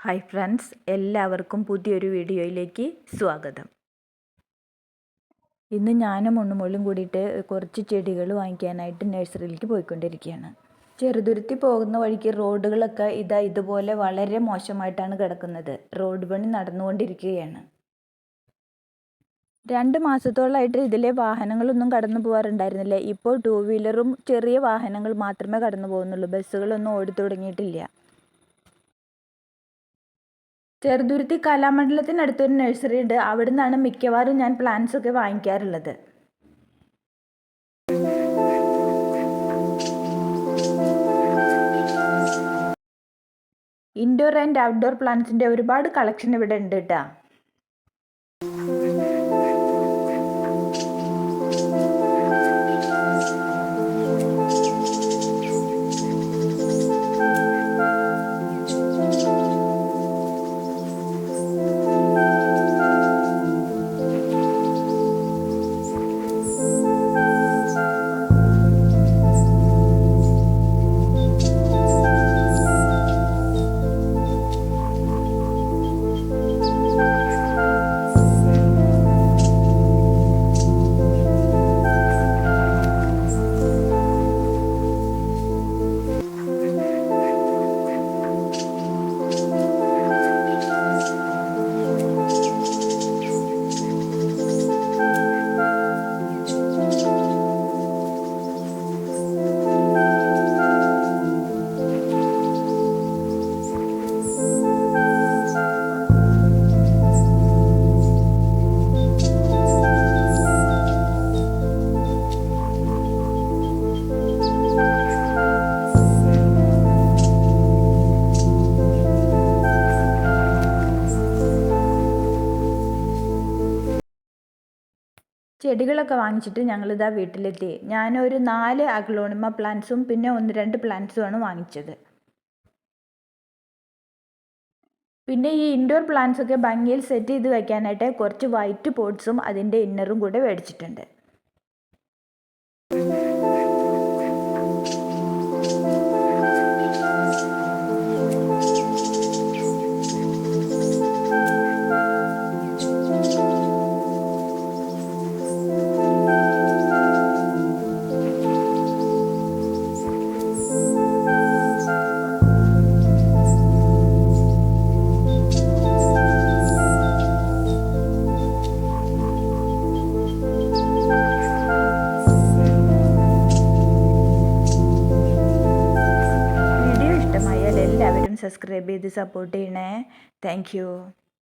Hi friends എല്ലാവർക്കും പുതിയൊരു വീഡിയോയിലേക്ക് സ്വാഗതം. ഇന്ന് ഞാനും മുണ്ണുമോളും കൂടിയിട്ട് കുറച്ച് ചെടികൾ വാങ്ങിക്കാനായിട്ട് നഴ്സറിയിലേക്ക് പോയിക്കൊണ്ടിരിക്കുകയാണ്. ചെറുതുരുത്തി പോകുന്ന വഴിക്ക് റോഡുകളൊക്കെ ഇതാ ഇതുപോലെ വളരെ മോശമായിട്ടാണ് കിടക്കുന്നത്. റോഡ് പണി നടന്നുകൊണ്ടിരിക്കുകയാണ്. രണ്ട് മാസത്തോളമായിട്ട് ഇതിലെ വാഹനങ്ങളൊന്നും കടന്നു പോകാറുണ്ടായിരുന്നില്ല ഇപ്പോൾ ടൂ വീലറും ചെറിയ വാഹനങ്ങൾ മാത്രമേ കടന്നു പോകുന്നുള്ളൂ. ബസ്സുകളൊന്നും ഓടി തുടങ്ങിയിട്ടില്ല ചെറുതുരുത്തി കലാമണ്ഡലത്തിനടുത്തൊരു നഴ്സറി ഉണ്ട്. അവിടെ നിന്നാണ് മിക്കവാറും ഞാൻ പ്ലാന്റ്സ് ഒക്കെ വാങ്ങിക്കാറുള്ളത്. ഇൻഡോർ ആൻഡ് ഔട്ട്ഡോർ പ്ലാന്റ്സിന്റെ ഒരുപാട് കളക്ഷൻ ഇവിടെ ഉണ്ട് കേട്ടോ ചെടികളൊക്കെ വാങ്ങിച്ചിട്ട് ഞങ്ങളിതാ വീട്ടിലെത്തി. ഞാനൊരു നാല് അഗ്ലോണിമ പ്ലാന്റ്സും പിന്നെ ഒന്ന് രണ്ട് പ്ലാന്റ്സുമാണ് വാങ്ങിച്ചത്. പിന്നെ ഈ ഇൻഡോർ പ്ലാന്റ്സൊക്കെ ഭംഗിയിൽ സെറ്റ് ചെയ്ത് വെക്കാനായിട്ട് കുറച്ച് വൈറ്റ് പോട്ട്സും അതിന്റെ ഇന്നറും കൂടെ മേടിച്ചിട്ടുണ്ട്. എല്ലാവരും സബ്സ്ക്രൈബ് ചെയ്ത് സപ്പോർട്ട് ചെയ്യണേ. താങ്ക്